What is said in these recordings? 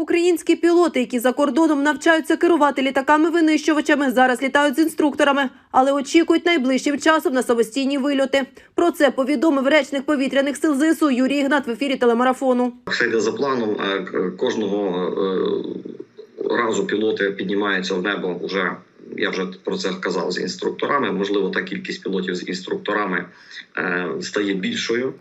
Українські пілоти, які за кордоном навчаються керувати літаками-винищувачами, зараз літають з інструкторами, але очікують найближчим часом на самостійні вильоти. Про це повідомив речник повітряних сил ЗСУ Юрій Ігнат в ефірі телемарафону. Все йде за планом. Е, Кожного е, разу пілоти піднімаються в небо. Вже я вже про це казав з інструкторами. Можливо, та кількість пілотів з інструкторами е, стає більшою.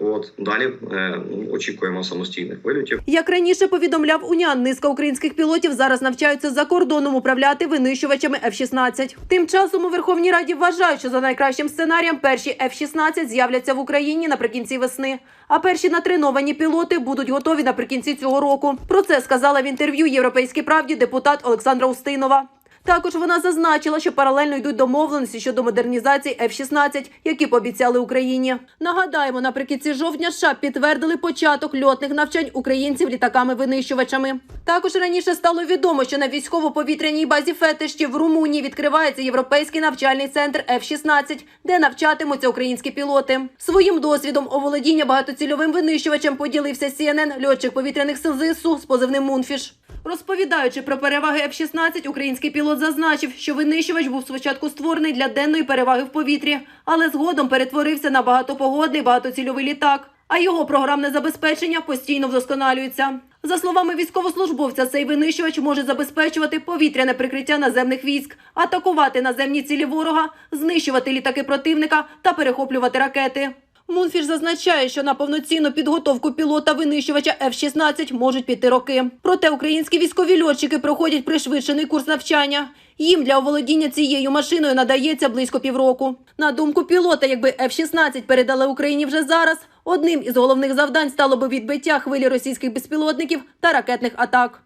От далі е, очікуємо самостійних вильотів. Як раніше повідомляв УНІАН, низка українських пілотів зараз навчаються за кордоном управляти винищувачами F-16. Тим часом у Верховній Раді вважають, що за найкращим сценарієм перші F-16 з'являться в Україні наприкінці весни. А перші натреновані пілоти будуть готові наприкінці цього року. Про це сказала в інтерв'ю Європейській правді депутат Олександра Устинова. Також вона зазначила, що паралельно йдуть домовленості щодо модернізації F-16, які пообіцяли Україні. Нагадаємо, наприкінці жовтня США підтвердили початок льотних навчань українців літаками-винищувачами. Також раніше стало відомо, що на військово-повітряній базі Фетишті в Румунії відкривається європейський навчальний центр F-16, де навчатимуться українські пілоти. Своїм досвідом оволодіння багатоцільовим винищувачем поділився CNN, льотчик повітряних сил ЗСУ з позивним Мунфіш. Розповідаючи про переваги F-16, український пілот зазначив, що винищувач був спочатку створений для денної переваги в повітрі, але згодом перетворився на багатопогодний багатоцільовий літак. А його програмне забезпечення постійно вдосконалюється. За словами військовослужбовця, цей винищувач може забезпечувати повітряне прикриття наземних військ, атакувати наземні цілі ворога, знищувати літаки противника та перехоплювати ракети. Мунфіш зазначає, що на повноцінну підготовку пілота винищувача F-16 можуть піти роки. Проте українські військові льотчики проходять пришвидшений курс навчання. Їм для оволодіння цією машиною надається близько півроку. На думку пілота, якби F-16 передали Україні вже зараз, одним із головних завдань стало би відбиття хвилі російських безпілотників та ракетних атак.